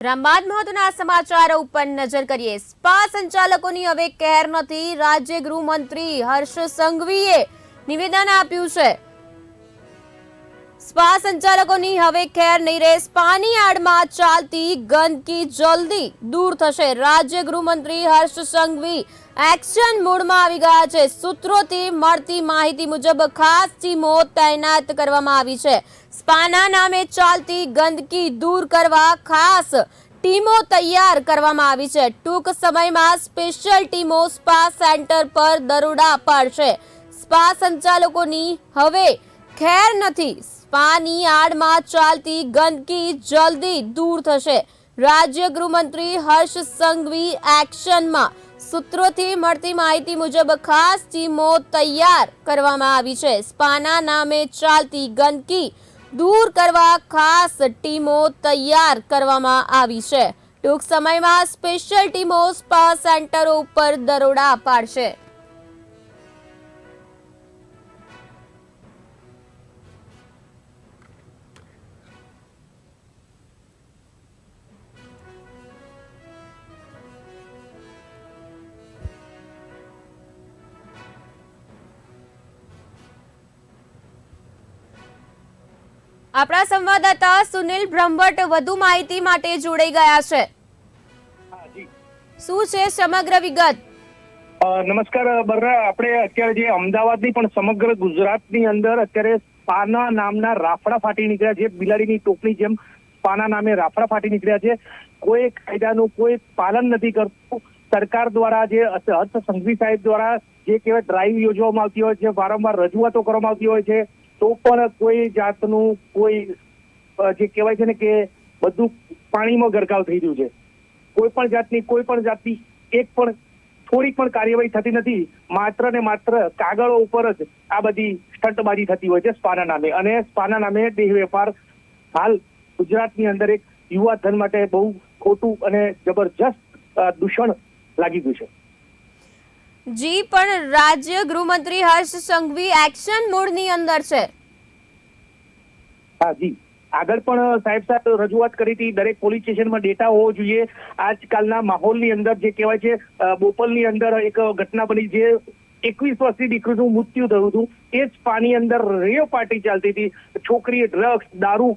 ત્યારબાદ મહત્વના સમાચારો ઉપર નજર કરીએ. સ્પા સંચાલકોની હવે કેર નથી. રાજ્ય ગૃહમંત્રી હર્ષ સંઘવીએ નિવેદન આપ્યું છે. સ્પા સંચાલકોની હવે ખેર નહીં રહે. સ્પાની આડમાં ચાલતી ગંદકી જલ્દી દૂર થશે. રાજ્ય ગૃહમંત્રી હર્ષ સંઘવી એક્શન મોડમાં આવી ગયા છે. સૂત્રોથી મળતી માહિતી મુજબ ખાસ ટીમો તૈનાત કરવામાં આવી છે. સ્પાના નામે ચાલતી ગંદકી દૂર કરવા ખાસ ટીમો તૈયાર કરવામાં આવી છે. ટૂંક સમયમાં સ્પેશિયલ ટીમો સ્પા સેન્ટર પર દરોડા પાડશે. સ્પા સંચાલકોની હવે ખેર નથી. સ્પાની આડમાં ચાલતી ગંદકી જલ્દી દૂર થશે. રાજ્ય ગૃહમંત્રી હર્ષ સંઘવી એક્શનમાં સૂત્રોથી મળતી માહિતી મુજબ ખાસ ટીમો તૈયાર કરવામાં આવી છે. સ્પાના નામે ચાલતી ગંદકી દૂર કરવા ખાસ ટીમો તૈયાર કરવામાં આવી છે. ટૂંક સમયમાં સ્પેશિયલ ટીમો સ્પા સેન્ટરો ઉપર દરોડા પાડશે. આપણા સંવાદદાતા સુનિલ બ્રહ્મભટ્ટ વધુ માહિતી માટે જોડાઈ ગયા છે. શું છે સમગ્ર વિગત? નમસ્કાર બરરા. આપણે અત્યારે જે અમદાવાદની પણ સમગ્ર ગુજરાતની અંદર અત્યારે પાના નામના રાફડા ફાટી નીકળ્યા છે. બિલાડીની ટોપની જેમ પાના નામે રાફડા ફાટી નીકળ્યા છે. કોઈ કાયદાનું કોઈ પાલન નથી કરતું. સરકાર દ્વારા જે હર્ષ સંઘવી સાહેબ દ્વારા જે કહેવાય ડ્રાઈવ યોજવામાં આવતી હોય છે વારંવાર રજૂઆતો કરવામાં આવતી હોય છે. તો પણ કોઈ જાતનું કોઈ જે કહેવાય છે ને કે બધું પાણીમાં ગરકાવ થઈ રહ્યું છે. કોઈ પણ જાતની, કોઈ પણ જાતની, એક પણ, થોડી પણ કાર્યવાહી થતી નથી. માત્ર ને માત્ર કાગળો ઉપર જ આ બધી સ્ટંટબાજી થતી હોય છે સ્પાના નામે. અને સ્પાના નામે દેહ વેપાર હાલ ગુજરાતની અંદર એક યુવા ધન માટે બહુ ખોટું અને જબરજસ્ત દૂષણ લાગી ગયું છે. જી, પણ રાજ્ય ગૃહમંત્રી હર્ષ સંઘવી એક્શન મોડની અંદર છે. હા, જી. આગળ પણ સાહેબ સાહેબ, રજૂઆત કરી હતી, દરેક પોલીસ સ્ટેશનમાં ડેટા હોવો જોઈએ. આજકાલના માહોલની અંદર જે કહેવાય છે બોપલની અંદર એક ઘટના બની જે એકવીસ વર્ષની દીકરીનું મૃત્યુ થયું હતું. એ જ પાણી અંદર રેવ પાર્ટી ચાલતી હતી. છોકરીએ ડ્રગ્સ દારૂ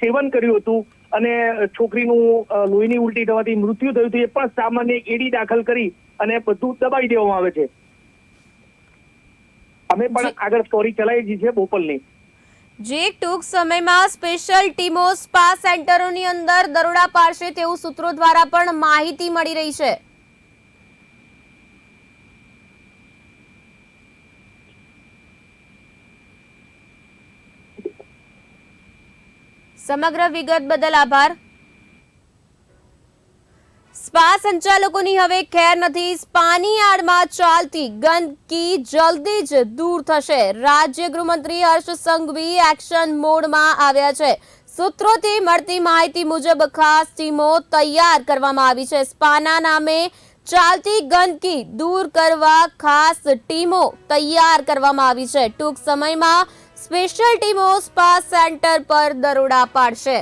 સેવન કર્યું હતું. અને છોકરીનું લોહીની ઉલટી થવાથી મૃત્યુ થયું હતું એ પણ સામાન્ય એડી દાખલ કરી અને બધું દબાઈ દેવામાં આવે છે. અમે પણ આગળ સ્ટોરી ચલાવી છે બોપલની. જે ટૂંક સમયમાં સ્પેશિયલ ટીમો સ્પા સેન્ટરોની અંદર દરોડા પાડશે તેવું સૂત્રો દ્વારા પણ માહિતી મળી રહી છે. સમગ્ર વિગત બદલ આભાર. સ્પા સંચાલકોની હવે ખેર નથી. સ્પાની આડમાં ચાલતી ગંદકી જલ્દી જ દૂર થશે. રાજ્ય ગૃહમંત્રી હર્ષ સંઘવી એક્શન મોડમાં આવ્યા છે. સૂત્રોથી મળતી માહિતી મુજબ ખાસ ટીમો તૈયાર કરવામાં આવી છે. સ્પાના નામે ચાલતી ગંદકી દૂર કરવા ખાસ ટીમો તૈયાર કરવામાં આવી છે. ટૂંક સમયમાં સ્પેશિયલ ટીમો સ્પા સેન્ટર પર દરોડા પાડશે.